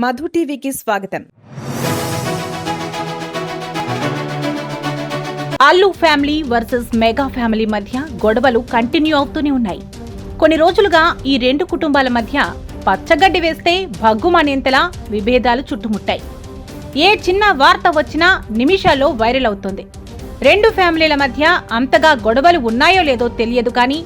మధు టీవీకి స్వాగతం. Allu family versus mega family మధ్య గొడవలు కంటిన్యూ అవుతూనే ఉన్నాయి. కొన్ని రోజులుగా ఈ రెండు కుటుంబాల మధ్య పచ్చగడ్డి వేస్తే భగ్గుమనేంతలా విభేదాలు చుట్టుముట్టాయి. ఏ చిన్న వార్త వచ్చినా నిమిషాల్లో వైరల్ అవుతుంది. రెండు ఫ్యామిలీల మధ్య అంతగా గొడవలు ఉన్నాయో లేదో తెలియదు కానీ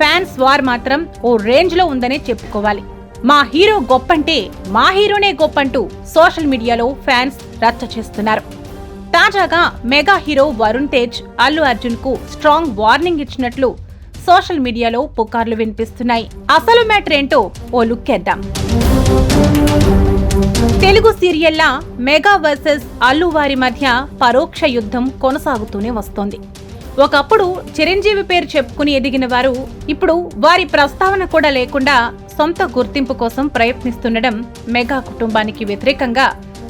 ఫ్యాన్స్ వార్ మాత్రం ఓ రేంజ్లో ఉందనే చెప్పుకోవాలి. మా హీరో గొప్పంటే మా హీరోనే గొప్పంటూ సోషల్ మీడియాలో ఫ్యాన్స్ రచ్చ చేస్తున్నారు. తాజాగా మెగా హీరో వరుణ్ తేజ్ అల్లు అర్జున్కు స్ట్రాంగ్ వార్నింగ్ ఇచ్చినట్లు సోషల్ మీడియాలో పుకార్లు వినిపిస్తున్నాయి. అసలు మ్యాటర్ ఏంటో ఓ లుక్ వేద్దాం. తెలుగు సీరియల్లా మెగా వర్సెస్ అల్లు వారి మధ్య పరోక్ష యుద్ధం కొనసాగుతూనే వస్తోంది. ఒకప్పుడు చిరంజీవి పేరు చెప్పుకుని ఎదిగిన వారు ఇప్పుడు వారి ప్రస్తావన కూడా లేకుండా సొంత గుర్తింపు కోసం ప్రయత్నిస్తుండడం మెగా కుటుంబానికి వ్యతిరేకంగా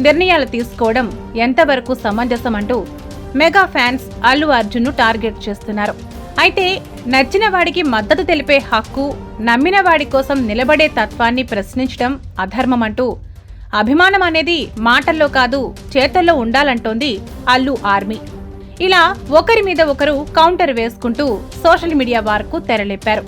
నిర్ణయాలు తీసుకోవడం ఎంతవరకు సమంజసం అంటూ మెగా ఫ్యాన్స్ అల్లు అర్జున్ను టార్గెట్ చేస్తున్నారు. అయితే నచ్చిన వాడికి మద్దతు తెలిపే హక్కు నమ్మిన వాడి కోసం నిలబడే తత్వాన్ని ప్రశ్నించడం అధర్మమంటూ అభిమానం అనేది మాటల్లో కాదు చేతల్లో ఉండాలంటోంది అల్లు ఆర్మీ. ఇలా ఒకరి మీద ఒకరు కౌంటర్ వేసుకుంటూ సోషల్ మీడియా వార్కు తెరలేపారు.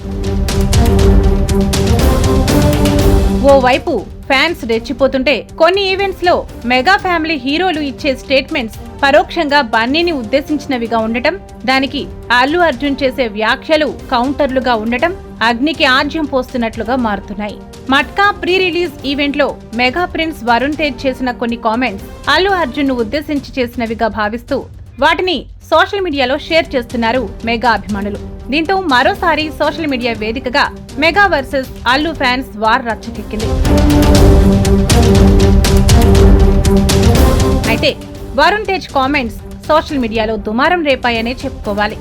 ఓవైపు ఫ్యాన్స్ రెచ్చిపోతుంటే కొన్ని ఈవెంట్స్లో మెగా ఫ్యామిలీ హీరోలు ఇచ్చే స్టేట్మెంట్స్ పరోక్షంగా బన్నీని ఉద్దేశించినవిగా ఉండటం దానికి అల్లు అర్జున్ చేసే వ్యాఖ్యలు కౌంటర్లుగా ఉండటం అగ్నికి ఆజ్యం పోస్తున్నట్లుగా మారుతున్నాయి. మట్కా ప్రీ రిలీజ్ ఈవెంట్లో మెగా ప్రిన్స్ వరుణ్ తేజ్ చేసిన కొన్ని కామెంట్స్ అల్లు అర్జున్ను ఉద్దేశించి చేసినవిగా భావిస్తూ వాటిని సోషల్ మీడియాలో షేర్ చేస్తున్నారు మెగా అభిమానులు. దీంతో మరోసారి సోషల్ మీడియా వేదికగా mega versus Allu fans war రచ్చకెక్కింది. అయితే వరుణ్ తేజ్ కామెంట్స్ సోషల్ మీడియాలో దుమారం రేపాయనే చెప్పుకోవాలి.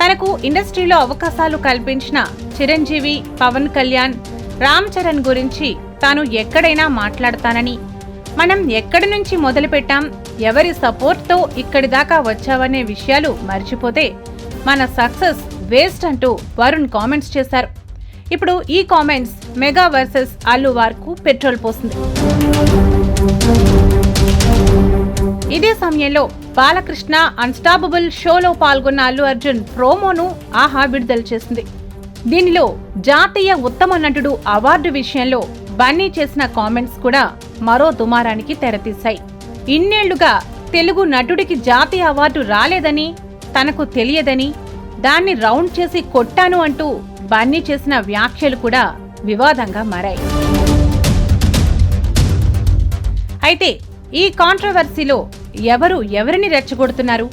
తనకు ఇండస్ట్రీలో అవకాశాలు కల్పించిన చిరంజీవి పవన్ కళ్యాణ్ రామ్ చరణ్ గురించి తాను ఎక్కడైనా మాట్లాడతానని మనం ఎక్కడి నుంచి మొదలుపెట్టాం ఎవరి సపోర్ట్తో ఇక్కడి దాకా వచ్చావనే విషయాలు మర్చిపోతే మన సక్సెస్ వేస్ట్ అంటూ వరుణ్ కామెంట్స్ చేశారు. ఇప్పుడు ఈ కామెంట్స్ మెగా వర్సెస్ అల్లు వార్కు పెట్రోల్ పోసింది. ఇదే సమయంలో బాలకృష్ణ అన్స్టాపబుల్ షోలో పాల్గొన్న అల్లు అర్జున్ ప్రోమోను ఆహా విడుదల చేసింది. దీనిలో జాతీయ ఉత్తమ నటుడు అవార్డు విషయంలో బన్నీ చేసిన కామెంట్స్ కూడా మరో దుమారానికి తెరతీశాయి. ఇన్నేళ్ళుగా తెలుగు నటుడికి జాతీయ అవార్డు రాలేదని తనకు తెలియదని దాన్ని రౌండ్ చేసి కొట్టాను అంటూ బన్నీ చేసిన వ్యాఖ్యలు కూడా వివాదంగా మారాయి. అయితే ఈ కాంట్రవర్సీలో ఎవరు ఎవరిని రెచ్చగొడుతున్నారు?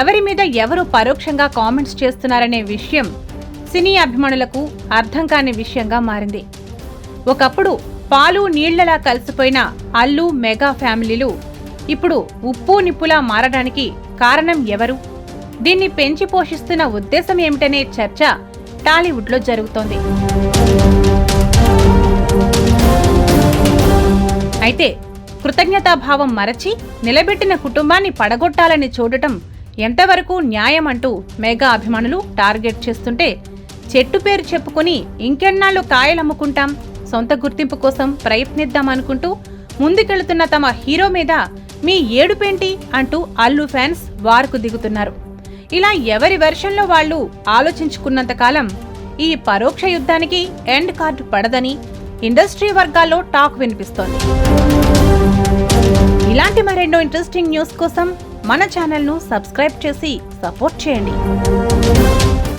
ఎవరి మీద ఎవరు పరోక్షంగా కామెంట్స్ చేస్తున్నారనే విషయం సినీ అభిమానులకు అర్థం కాని విషయంగా మారింది. ఒకప్పుడు పాలు నీళ్ళలా కలిసిపోయిన అల్లు మెగా ఫ్యామిలీలు ఇప్పుడు ఉప్పు నిప్పులా మారడానికి కారణం ఎవరు? దీన్ని పెంచి పోషిస్తున్న ఉద్దేశం ఏమిటనే చర్చ టాలీవుడ్లో జరుగుతోంది. అయితే కృతజ్ఞతాభావం మరచి నిలబెట్టిన కుటుంబాన్ని పడగొట్టాలని చూడటం ఎంతవరకు న్యాయం అంటూ మెగా అభిమానులు టార్గెట్ చేస్తుంటే చెట్టు పేరు చెప్పుకుని ఇంకెన్నాళ్ళు కాయలమ్ముకుంటాం. సొంత గుర్తింపు కోసం ప్రయత్నిద్దాం అనుకుంటూ ముందుకెళ్తున్న తమ హీరో మీద మీ ఏడుపేంటి అంటూ అల్లు ఫ్యాన్స్ వార్కు దిగుతున్నారు. ఇలా ఎవరి వెర్షన్లో వాళ్ళు ఆలోచించుకున్నంత కాలం ఈ పరోక్ష యుద్ధానికి ఎండ్ కార్డు పడదని ఇండస్ట్రీ వర్గాల్లో టాక్ వినిపిస్తోంది. ఇలాంటి మరెన్నో ఇంట్రెస్టింగ్ న్యూస్ కోసం మన ఛానల్ను సబ్స్క్రైబ్ చేసి సపోర్ట్ చేయండి.